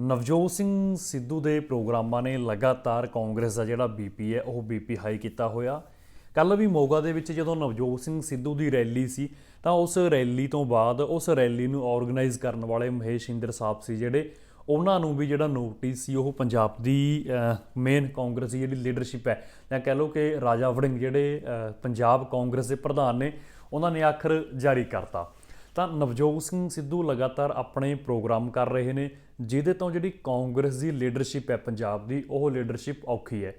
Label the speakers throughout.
Speaker 1: ਨਵਜੋਤ ਸਿੰਘ ਸਿੱਧੂ ਦੇ ਪ੍ਰੋਗਰਾਮਾਂ ਨੇ ਲਗਾਤਾਰ ਕਾਂਗਰਸ ਦਾ ਜਿਹੜਾ ਬੀਪੀ ਹੈ, ਉਹ ਬੀਪੀ ਹਾਈ ਕੀਤਾ ਹੋਇਆ। ਕੱਲ ਵੀ ਮੋਗਾ ਦੇ ਵਿੱਚ ਜਦੋਂ ਨਵਜੋਤ ਸਿੰਘ ਸਿੱਧੂ ਦੀ ਰੈਲੀ ਸੀ, ਤਾਂ ਉਸ ਰੈਲੀ ਤੋਂ ਬਾਅਦ ਉਸ ਰੈਲੀ ਨੂੰ ਆਰਗੇਨਾਈਜ਼ ਕਰਨ ਵਾਲੇ ਮਹੇਸ਼ ਇੰਦਰ ਸਾਹਿਬ ਸੀ ਜਿਹੜੇ, ਉਹਨਾਂ ਨੂੰ ਵੀ ਜਿਹੜਾ ਨੋਟਿਸ ਸੀ, ਉਹ ਪੰਜਾਬ ਦੀ ਮੇਨ ਕਾਂਗਰਸ ਦੀ ਜਿਹੜੀ ਲੀਡਰਸ਼ਿਪ ਹੈ, ਜਾਂ ਕਹਿ ਲਓ ਕਿ ਰਾਜਾ ਵੜਿੰਗ ਜਿਹੜੇ ਪੰਜਾਬ ਕਾਂਗਰਸ ਦੇ ਪ੍ਰਧਾਨ ਨੇ, ਉਹਨਾਂ ਨੇ ਆਖਰ ਜਾਰੀ ਕਰਤਾ। ਤਾਂ ਨਵਜੋਤ ਸਿੰਘ ਸਿੱਧੂ ਲਗਾਤਾਰ ਆਪਣੇ ਪ੍ਰੋਗਰਾਮ ਕਰ ਰਹੇ ਨੇ, ਜਿਹਦੇ ਤੋਂ ਜਿਹੜੀ ਕਾਂਗਰਸ ਦੀ ਲੀਡਰਸ਼ਿਪ ਹੈ, ਪੰਜਾਬ ਦੀ, ਉਹ ਲੀਡਰਸ਼ਿਪ ਔਖੀ ਹੈ।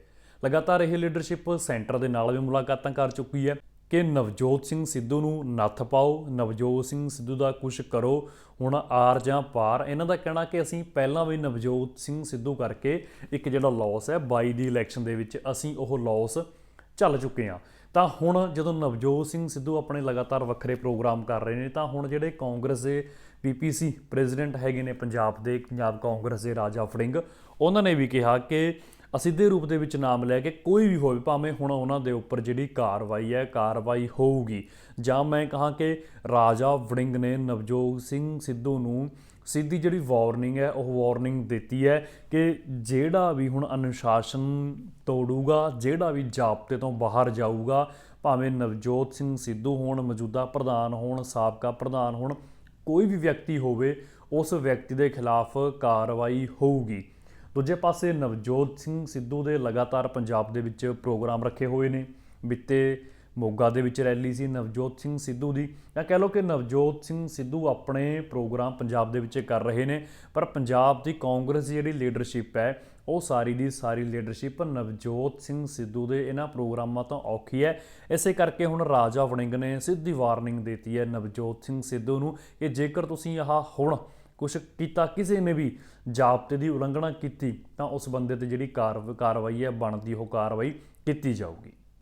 Speaker 1: ਲਗਾਤਾਰ ਇਹ ਲੀਡਰਸ਼ਿਪ ਸੈਂਟਰ ਦੇ ਨਾਲ ਵੀ ਮੁਲਾਕਾਤਾਂ ਕਰ ਚੁੱਕੀ ਹੈ ਕਿ ਨਵਜੋਤ ਸਿੰਘ ਸਿੱਧੂ ਨੂੰ ਨੱਥ ਪਾਓ, ਨਵਜੋਤ ਸਿੰਘ ਸਿੱਧੂ ਦਾ ਕੁਝ ਕਰੋ। ਹੁਣ ਆਰ ਜਾਂ ਪਾਰ, ਇਹਨਾਂ ਦਾ ਕਹਿਣਾ ਕਿ ਅਸੀਂ ਪਹਿਲਾਂ ਵੀ ਨਵਜੋਤ ਸਿੰਘ ਸਿੱਧੂ ਕਰਕੇ ਇੱਕ ਜਿਹੜਾ ਲਾਸ ਹੈ 22 ਦੀ ਇਲੈਕਸ਼ਨ ਦੇ ਵਿੱਚ ਅਸੀਂ ਉਹ ਲਾਸ ਚੱਲ ਚੁੱਕੇ ਆ। ਤਾਂ ਹੁਣ ਜਦੋਂ ਨਵਜੋਤ ਸਿੰਘ ਸਿੱਧੂ ਆਪਣੇ ਲਗਾਤਾਰ ਵੱਖਰੇ ਪ੍ਰੋਗਰਾਮ ਕਰ ਰਹੇ ਨੇ, ਤਾਂ ਹੁਣ ਜਿਹੜੇ ਕਾਂਗਰਸ ਦੇ ਪੀਪੀਸੀ ਪ੍ਰੈਜ਼ੀਡੈਂਟ ਹੈਗੇ ਨੇ ਪੰਜਾਬ ਦੇ, ਪੰਜਾਬ ਕਾਂਗਰਸ ਦੇ ਰਾਜਾ ਫੜਿੰਗ, ਉਹਨਾਂ ਨੇ ਵੀ ਕਿਹਾ ਕਿ ਅਸਿੱਧੇ ਰੂਪ ਦੇ ਵਿੱਚ ਨਾਮ ਲੈ ਕੇ ਕੋਈ ਵੀ ਹੋਵੇ, ਭਾਵੇਂ ਹੁਣ ਉਹਨਾਂ ਦੇ ਉੱਪਰ ਜਿਹੜੀ ਕਾਰਵਾਈ ਹੈ, ਕਾਰਵਾਈ ਹੋਊਗੀ। ਜਾਂ ਮੈਂ ਕਹਾਂ ਕਿ ਰਾਜਾ ਵੜਿੰਗ ਨੇ ਨਵਜੋਤ ਸਿੰਘ ਸਿੱਧੂ ਨੂੰ ਸਿੱਧੀ ਜਿਹੜੀ ਵਾਰਨਿੰਗ ਹੈ, ਉਹ ਵਾਰਨਿੰਗ ਦਿੱਤੀ ਹੈ ਕਿ ਜਿਹੜਾ ਵੀ ਹੁਣ ਅਨੁਸ਼ਾਸਨ ਤੋੜੂਗਾ, ਜਿਹੜਾ ਵੀ ਜਾਬਤੇ ਤੋਂ ਬਾਹਰ ਜਾਊਗਾ, ਭਾਵੇਂ ਨਵਜੋਤ ਸਿੰਘ ਸਿੱਧੂ ਹੋਣ, ਮੌਜੂਦਾ ਪ੍ਰਧਾਨ ਹੋਣ, ਸਾਬਕਾ ਪ੍ਰਧਾਨ ਹੋਣ, ਕੋਈ ਵੀ ਵਿਅਕਤੀ ਹੋਵੇ, ਉਸ ਵਿਅਕਤੀ ਦੇ ਖਿਲਾਫ ਕਾਰਵਾਈ ਹੋਊਗੀ। ਦੂਜੇ ਪਾਸੇ ਨਵਜੋਤ ਸਿੰਘ ਸਿੱਧੂ ਦੇ ਲਗਾਤਾਰ ਪੰਜਾਬ ਦੇ ਵਿੱਚ ਪ੍ਰੋਗਰਾਮ ਰੱਖੇ ਹੋਏ ਨੇ। ਬਿੱਤੇ ਮੋਗਾ ਦੇ ਵਿੱਚ ਰੈਲੀ ਸੀ ਨਵਜੋਤ ਸਿੰਘ ਸਿੱਧੂ ਦੀ। ਜਾਂ ਕਹਿ ਲਓ ਕਿ ਨਵਜੋਤ ਸਿੰਘ ਸਿੱਧੂ ਆਪਣੇ ਪ੍ਰੋਗਰਾਮ ਪੰਜਾਬ ਦੇ ਵਿੱਚ ਕਰ ਰਹੇ ਨੇ, ਪਰ ਪੰਜਾਬ ਦੀ ਕਾਂਗਰਸ ਦੀ ਜਿਹੜੀ ਲੀਡਰਸ਼ਿਪ ਹੈ, ਉਹ ਸਾਰੀ ਦੀ ਸਾਰੀ ਲੀਡਰਸ਼ਿਪ ਨਵਜੋਤ ਸਿੰਘ ਸਿੱਧੂ ਦੇ ਇਹਨਾਂ ਪ੍ਰੋਗਰਾਮਾਂ ਤੋਂ ਔਖੀ ਹੈ। ਇਸੇ ਕਰਕੇ ਹੁਣ ਰਾਜਾ ਵੜਿੰਗ ਨੇ ਸਿੱਧੀ ਵਾਰਨਿੰਗ ਦਿੱਤੀ ਹੈ ਨਵਜੋਤ ਸਿੰਘ ਸਿੱਧੂ ਨੂੰ ਕਿ ਜੇਕਰ ਤੁਸੀਂ ਆਹ ਹੁਣ ਕੁਝ ਕੀਤਾ, ਕਿਸੇ ਨੇ ਵੀ ਜਾਬਤੇ ਦੀ ਉਲੰਘਣਾ ਕੀਤੀ, ਤਾਂ ਉਸ ਬੰਦੇ ਤੇ ਜਿਹੜੀ ਕਾਰਵਾਈ ਹੈ ਬਣਦੀ, ਉਹ ਕਾਰਵਾਈ ਕੀਤੀ ਜਾਊਗੀ।